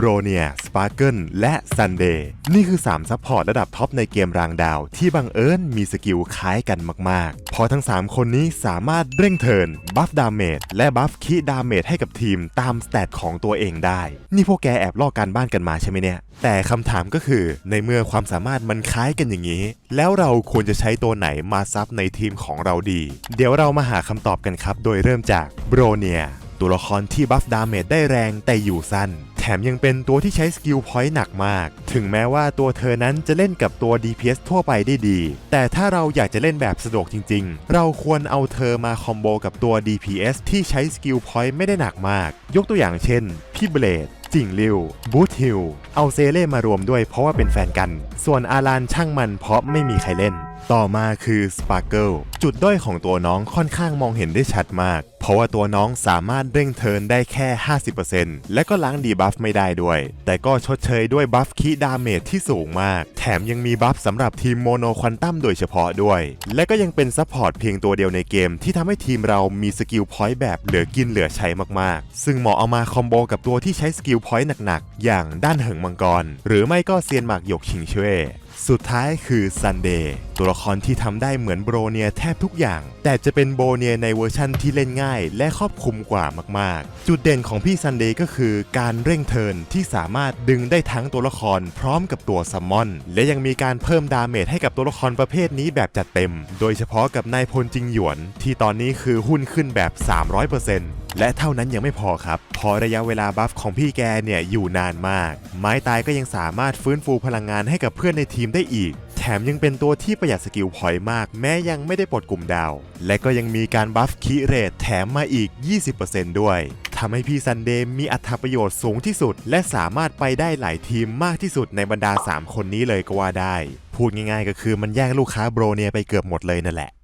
โบรเนียสปาร์เกิลและซันเดย์นี่คือ 3 ซัพพอร์ตระดับท็อปในเกมรางดาว ที่บังเอิญมีสกิลคล้ายกันมากๆพราะทั้ง 3 คนนี้สามารถเร่งเทิร์นบัฟดาเมจและบัฟคีดาเมจให้กับทีมตามสเตตของตัวเองได้ นี่พวกแกแอบลอกการบ้านกันมาใช่ไหมเนี่ย แต่คำถามก็คือ ในเมื่อความสามารถมันคล้ายกันอย่างนี้ แล้วเราควรจะใช้ตัวไหนมาซับในทีมของเราดี เดี๋ยวเรามาหาคำตอบกันครับ โดยเริ่มจากโบรเนียตัวละครที่บัฟดาเมจได้แรงแต่อยู่สั้น มยังเป็นตัวที่ใช้สกิลพอยต์หนักมาก ถึงแม้ว่าตัวเธอนั้นจะเล่นกับตัว DPS ทั่วไปได้ดี แต่ถ้าเราอยากจะเล่นแบบสะดวกจริง ๆ เราควรเอาเธอมาคอมโบกับตัว DPS ที่ใช้สกิลพอยต์ไม่ได้หนักมาก ยกตัวอย่างเช่น พี่เบลดจิงลิวบูทฮิลเอาเซเล่มารวมด้วยเพราะว่าเป็นแฟนกัน ส่วนอาลานช่างมันเพราะไม่มีใครเล่น ต่อมาคือสปาร์เกิลจุดด้อยของตัวน้องค่อนข้างมองเห็นได้ชัดมากเพราะว่าตัวน้องสามารถเร่งเทินได้แค่ 50%และก็ล้างดีบัฟไม่ได้ด้วย แต่ก็ชดเชยด้วยบัฟคีดาเมจที่สูงมาก แถมยังมีบัฟสำหรับทีมโมโนควันตัมโดยเฉพาะด้วย และก็ยังเป็นซัพพอร์ตเพียงตัวเดียวในเกมที่ทำให้ทีมเรามีสกิลพอยต์แบบเหลือกินเหลือใช้มากๆ ซึ่งเหมาะเอามาคอมโบกับตัวที่ใช้สกิลพอยต์หนักๆ อย่างด้านเหิงมังกร หรือไม่ก็เซียนหมากหยกชิงเช่วยสุดท้ายคือซันเดย์ตัวละครที่ทำได้เหมือนโบรเนียแทบทุกอย่าง แต่จะเป็นโบเนียในเวอร์ชั่นที่เล่นง่ายและครอบคลุมกว่ามากๆ จุดเด่นของพี่ซันเดย์ก็คือการเร่งเทินที่สามารถดึงได้ทั้งตัวละครพร้อมกับตัวซัมมอน และยังมีการเพิ่มดาเมจให้กับตัวละครประเภทนี้แบบจัดเต็ม โดยเฉพาะกับนายพลจิงหยวน ที่ตอนนี้คือหุ้นขึ้นแบบ 300%และเท่านั้นยังไม่พอครับ พอระยะเวลาบัฟของพี่แกเนี่ยอยู่นานมาก ไม้ตายก็ยังสามารถฟื้นฟูพลังงานให้กับเพื่อนในทีมได้อีก มยังเป็นตัวที่ประหยัดสกิลพอยต์มาก แม้ยังไม่ได้ปลดกลุ่มดาว และก็ยังมีการบัฟคีเรทแถมมาอีก 20%ด้วยทำให้พี่ซันเดย์มีอัตราประโยชน์สูงที่สุด และสามารถไปได้หลายทีมมากที่สุดในบรรดา 3 คนนี้เลยก็ว่าได้ พูดง่ายๆ ก็คือมันแย่งลูกค้าโบรเนียไปเกือบหมดเลยนั่นแหละ